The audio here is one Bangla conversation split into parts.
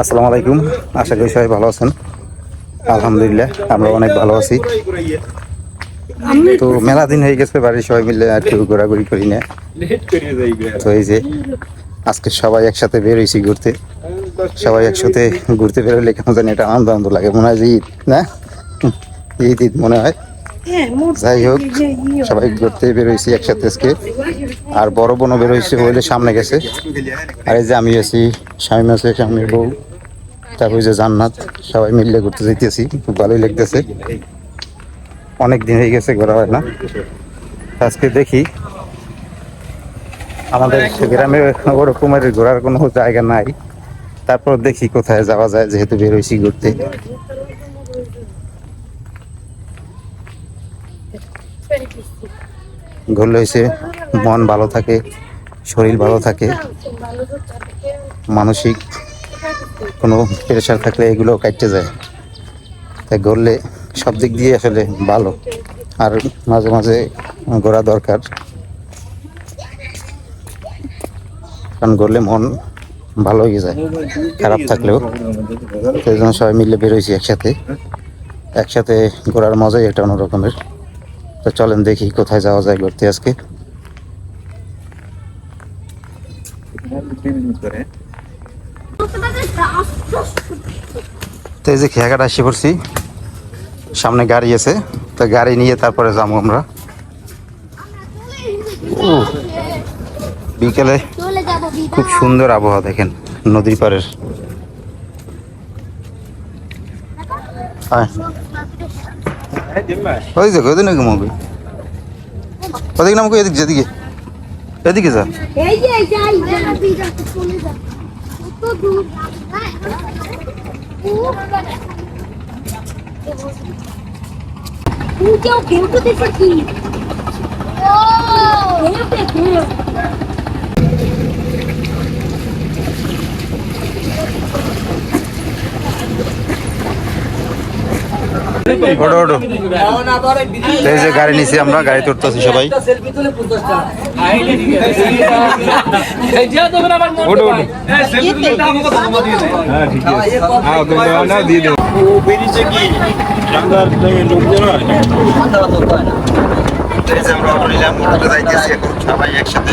আসসালামু আলাইকুম। আশা করি সবাই ভালো আছেন। আলহামদুলিল্লাহ, আমরা অনেক ভালো আছি। তো মেলা দিন হয়ে গেছে, বাড়ির সবাই মিলে আর কেউ ঘোরাঘুরি করি না। তো এই যে, আজকে সবাই একসাথে বের হয়েছি ঘুরতে। সবাই একসাথে ঘুরতে বেরোলে কেমন জানি এটা আনন্দ আনন্দ লাগে, মনে হয় ঈদ, না? ঈদ ঈদ মনে হয়। যাই হোক সবাই ঘুরতে বেরোইছি একসাথে আজকে। আর বড় বোনও বেরোইছে বলে সামনে গেছে। আর এই যে আমি আছি স্বামী আছে স্বামীর বউ তারপর যে জান্নাত সবাই মিলে ঘুরতে যাইতেছি খুব ভালোই লাগতেছে। অনেক দিন হয়ে গেছে ঘোরা হয় না। আজকে দেখি আমাদের গ্রামে ওরকমের ঘোরার কোনো জায়গা নাই। তারপর দেখি কোথায় যাওয়া যায় যেহেতু বেরোইছি ঘুরতে। ঘুরলে হয়েছে মন ভালো থাকে, শরীর ভালো থাকে, মানসিক কোনো প্রেশার থাকলে এগুলো কাটতে যায়। তাই ঘুরলে সব দিক দিয়ে আসলে ভালো। আর মাঝে মাঝে ঘোরা দরকার। কারণ ঘুরলে মন ভালো হয়ে যায়, খারাপ থাকলেও। সেই জন্য সবাই মিলে বেরোইছি একসাথে। একসাথে ঘোরার মজাই একটা অন্য রকমের তো চলেন দেখি কোথায় যাওয়া যায় ঘুরতে আজকে। তো এই যে খেয়াঘাট আসি পড়ছি, সামনে গাড়ি আছে, তো গাড়ি নিয়ে তারপরে যাব আমরা। বিকেলে খুব সুন্দর আবহাওয়া দেখেন, নদীর পাড়ের। আয়। ওই দেখো ওদিকে নাকি মুভি ওদিকে নামকো এদিকে যেদিকে এদিকে যা এই যে যাই যাবি চলে যাব কত দূর কেউ কেউ তো দেখেছি ও কেউ কেউ ওটো ওটো এই যে গাড়ি নিছি আমরা গাড়ি তুলতেছি সবাই। ওটো ওটো হয় এই যে আমরা নিলাম যাইতেছি এখন সবাই একসাথে।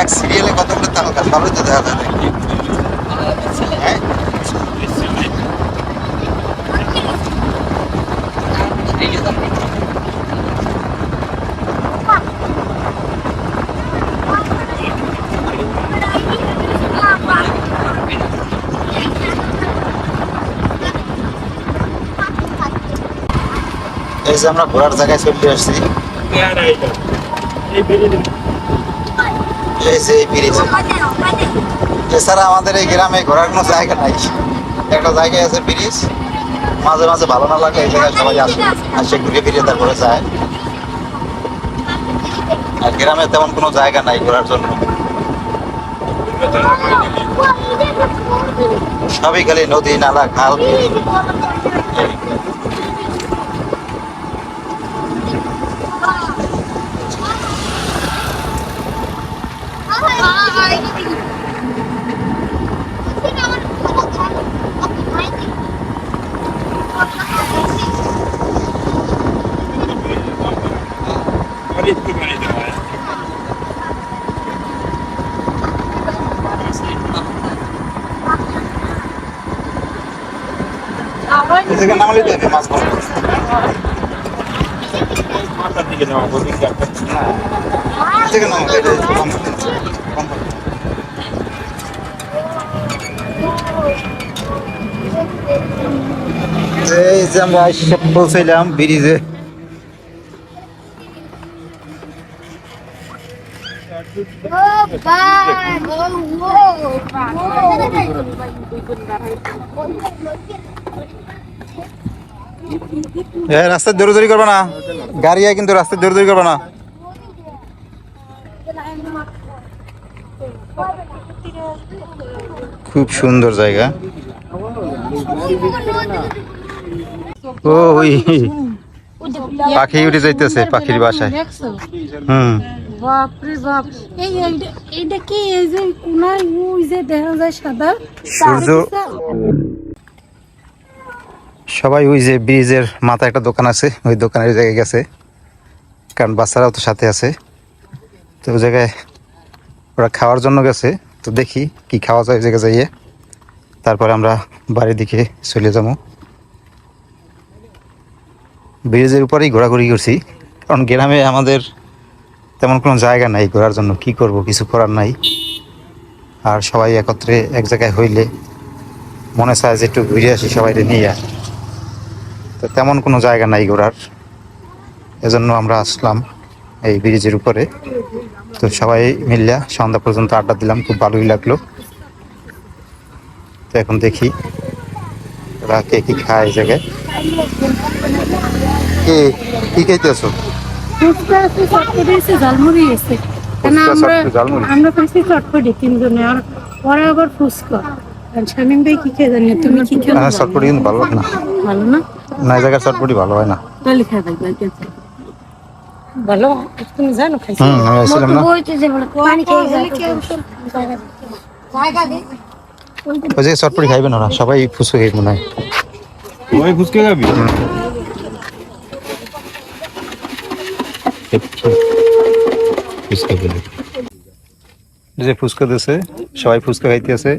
এক সিরিয়ালে কতগুলো সবই তো দেখা? হ্যাঁ? এই যে আমরা ঘোরার জায়গায় চলে আসছি এই বেরিয়ে এই যে এই ব্রিজ এছাড়া আমাদের এই গ্রামে ঘোরার কোনো জায়গা নাই। একটা জায়গায় আছে ব্রিজ। মাঝে মাঝে ভালো না লাগে এই জায়গায় সবাই আসে। আসে ঘুরে ফিরে তারপরে যায়। আর গ্রামে তেমন কোনো জায়গা নাই ঘোরার জন্য। সবই খালি নদী, নালা, খাল বিল। এই। বাড়ি থেকে বাড়ি যাওয়া হয়। এই জায়গায় নামলে তো মাছ দিকে যাওয়া ওদিকে থেকে নাও এটা কম কম এই যে আমরা পৌঁছাইলাম ব্রিজে Oh, এ রাস্তায় দৌড়ি করবে না? গাড়ি আয় কিন্তু রাস্তায় দৌড়ি করবে না? খুব সুন্দর জায়গা। ও ওই পাখি উঠে যাইতেছে পাখির বাসায়। হুম। বাপরে বাপ এই এইটা- এইটা কি এই যে কোনায় ওই যে দেখা যায় সাদা সূর্য সবাই ওই যে ব্রিজের মাথায় একটা দোকান আছে, ওই দোকানের জায়গায় গেছে। কারণ বাচ্চারাও তো সাথে আছে। তো ওই জায়গায় ওরা খাওয়ার জন্য গেছে। তো দেখি কি খাওয়া যায় ওই জায়গায় যাইয়ে। তারপরে আমরা বাড়ির দিকে চলে যাব। ব্রিজের উপরেই ঘোরাঘুরি করছি। কারণ গ্রামে আমাদের তেমন কোনো জায়গা নাই ঘোরার জন্য। কি করব, কিছু করার নাই। আর সবাই একত্রে এক জায়গায় হইলে মনে চায় যে একটু ঘুরে আসি সবাই নিয়ে। তো তেমন কোনো জায়গা নাই ঘোরার। এজন্য আমরা আসলাম এই ব্রিজের উপরে। তো সবাই মিললা সন্ধ্যা পর্যন্ত আড্ডা দিলাম খুব ভালোই লাগল। তো এখন দেখি ওরা কে কি খায় এই জায়গায়। কে কি খাইতেছো? ফুচকা আছে চটপটি আছে ঝালমুড়ি আছে। কেন ফুচকা, আমরা চটপটি, ঝালমুড়ি? আমরা খাইছি চটপটি তিনজনে আর পরে আবার ফুচকা। আর ভাই কি খেয়ে জানি? তুমি কি খেয়ে হ্যাঁ চটপটি কিন্তু ভালো না। ভালো না? না এই জায়গার চটপটি ভালো হয় না। তাহলে খেয়ে দেখবে ভালো তুমি জানো খাইছি হুম আমি আসছিলাম না। পানি খেয়ে জায়গা দে। ওই যে চটপটি খাইবে না সবাই ফুসু খাই মনে হয়। ওই ফুচকা খাবি? যে ফুচকা দিয়েছে সবাই ফুচকা খাইতে আছে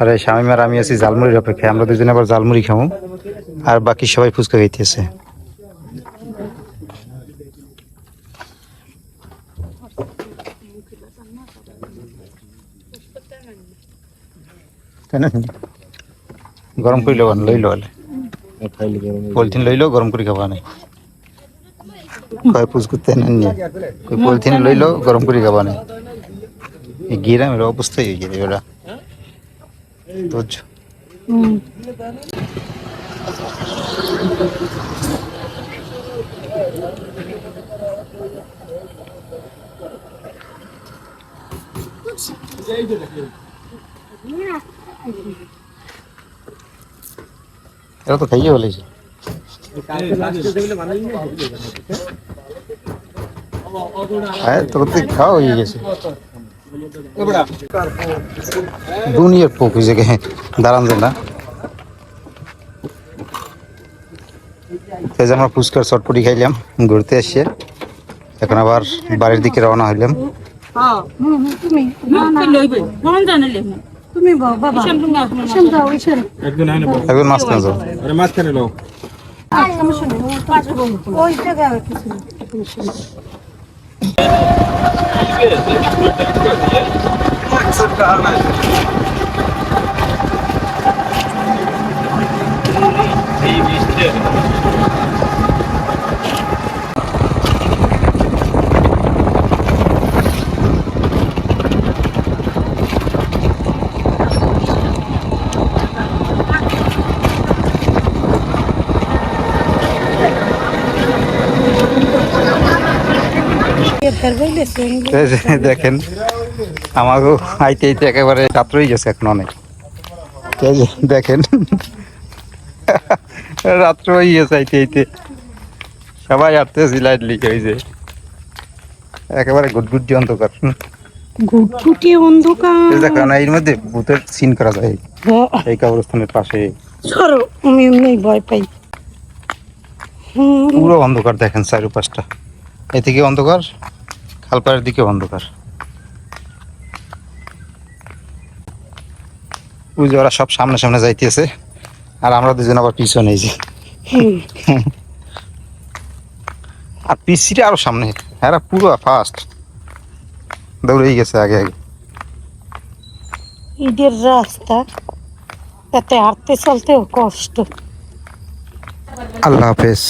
আর স্বামী আর আমি আছি জালমুড়ির অপেক্ষায় আমরা দুজনে আবার জালমুড়ি খাব আর বাকি সবাই ফুচকা খাইতেছে। তাই না গরম করে লো লই লো পলিথিন লইলো গরম করে খাবা নাই কয় পুজ করতে নেন নিয়ে কই পলিথিন লইলো গরম করে খাবা নাই এই গ্রামের অবস্থাই হয়ে গেছে ওরা বুঝছ? হুম। এরা তো খাইয়ে বলেছে হ্যাঁ তোর তো খাওয়া হয়ে গেছে দুনিয়ার পোক হয়ে জায়গায় দাঁড়ান দেয় না এই যে আমরা ফুচকার চটপটি খাইলাম, ঘুরতে এসে এখন আবার বাড়ির দিকে রওনা হইলাম। আরে মাঝখানে লো ওই জায়গায় কিছু এই যে দেখেন আমাকেও আইতে আইতে একেবারে রাত্র হয়ে গেছে এখন অনেক। দেখেন রাত্র হয়ে গেছে আইতে আইতে। সবাই আটতেছি লাইট লিখে ওই যে একেবারে গুটগুটি অন্ধকার। ঘুটঘুটি অন্ধকার। দেখো না এর মধ্যে ভূতের সিন করা যায়। এই কবরস্থানের পাশে। সরো আমি এমনি ভয় পাই। পুরো অন্ধকার দেখেন চারুপাশটা। এদিকে অন্ধকার খালপাড়ের দিকে অন্ধকার। ওই যে ওরা সব সামনে সামনে যাইতেছে আর আমরা দুজন আবার পিছনে যে। আর পিসিটা আরও সামনে। হ্যাঁ পুরো ফাস্ট দৌড়েই গেছে আগে আগে। ঈদের রাস্তা তাতে হাঁটতে চলতেও কষ্ট। আল্লাহ হাফেজ।